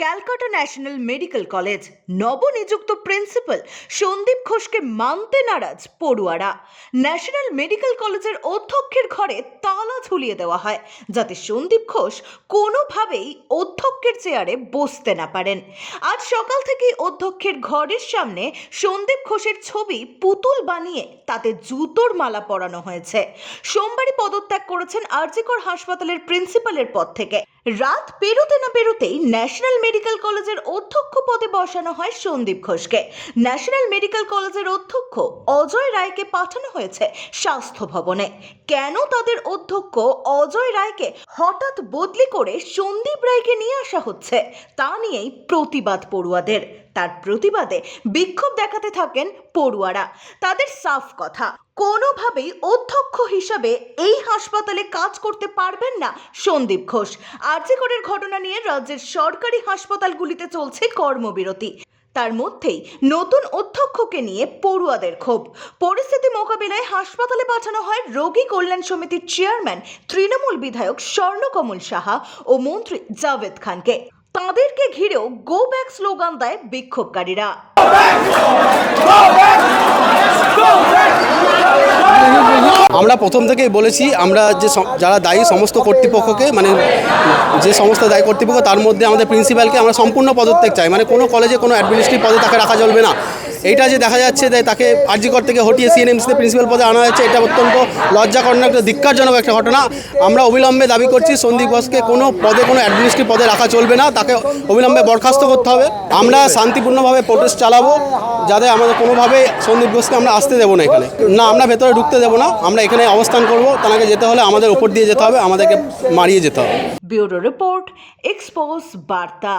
Calcutta national medical college. নবনিযুক্ত principal Sandip ঘোষকে মানতে নারাজ পড়ুয়ারা। ন্যাশনাল মেডিকেল কলেজের অধ্যক্ষের ঘরে তালা ঝুলিয়ে দেওয়া হয়, যাতে সন্দীপ ঘোষ কোনোভাবেই অধ্যক্ষের চেয়ারে বসতে না পারেন। আজ সকাল থেকেই অধ্যক্ষের ঘরের সামনে সন্দীপ ঘোষের ছবি পুতুল বানিয়ে তাতে জুতোর মালা পরানো হয়েছে। সোমবারই পদত্যাগ করেছেন আরজিকর হাসপাতালের প্রিন্সিপালের পদ থেকে। রাত পেরোতে না পেরোতেই ন্যাশনাল মেডিকেল কলেজের অধ্যক্ষ পদে বসানো হয় সন্দীপ ঘোষকে। ন্যাশনাল মেডিকেল কলেজের অধ্যক্ষ অজয় রায়কে পাঠানো হয়েছে স্বাস্থ্য ভবনে। কেন তাদের অধ্যক্ষ অজয় রায়কে হঠাৎ বদলি করে সন্দীপ রায়কে নিয়ে আসা হচ্ছে, তা নিয়েই প্রতিবাদ পড়ুয়াদের। তার প্রতিবাদে বিক্ষোভ দেখাতে থাকেন পড়ুয়ারা। তাদের সাফ কথা, কোনোভাবেই অধ্যক্ষ হিসাবে এই হাসপাতালে কাজ করতে পারবেন না সন্দীপ ঘোষ। আর্যিকরের ঘটনা নিয়ে রাজ্যের সরকারি হাসপাতালগুলিতে চলছে কর্মবিরতি। তার মধ্যেই নতুন অধ্যক্ষকে নিয়ে পড়ুয়াদের ক্ষোভ। পরিস্থিতি মোকাবিলায় হাসপাতালে পাঠানো হয় রোগী কল্যাণ সমিতির চেয়ারম্যান, তৃণমূল বিধায়ক স্বর্ণকমল সাহা ও মন্ত্রী জাভেদ খানকে। তাদেরকে ঘিরেও গো ব্যাক স্লোগান দেয় বিক্ষোভকারীরা। আমরা প্রথম থেকেই বলেছি, আমরা যে যারা দায়ী সমস্ত কর্তৃপক্ষকে মানে যে সমস্ত দায়ী কর্তৃপক্ষ, তার মধ্যে আমাদের প্রিন্সিপালকে আমরা সম্পূর্ণ পদত্যাগ চাই। মানে কোনো কলেজে কোনো অ্যাডমিনিস্ট্রেটিভ পদে তাকে রাখা চলবে না। এইটা যে দেখা যাচ্ছে যে তাকে আরজিকর থেকে হটিয়ে সিএনএমসিতে প্রিন্সিপাল পদে আনা হয়েছে, এটা অত্যন্ত লজ্জাকরণ একটা ধিক্কারজনক একটা ঘটনা। আমরা অবিলম্বে দাবি করছি সন্দীপ ঘোষকে কোনো পদে, কোনো অ্যাডমিনিস্ট্রেটিভ পদে রাখা চলবে না, তাকে অবিলম্বে বরখাস্ত করতে হবে। আমরা শান্তিপূর্ণভাবে প্রোটেস্ট চালাবো, যাতে আমাদের কোনোভাবে সন্দীপ ঘোষকে আমরা আসতে দেবো না এখানে। না, আমরা ভেতরে ঢুকতে দেবো না, আমরা এখানে অবস্থান করব তাকে যেতে হলে আমাদের উপর দিয়ে যেতে হবে, আমাদেরকে মারিয়ে যেতে হবে। ব্যুরো রিপোর্ট, এক্সপোজ বার্তা।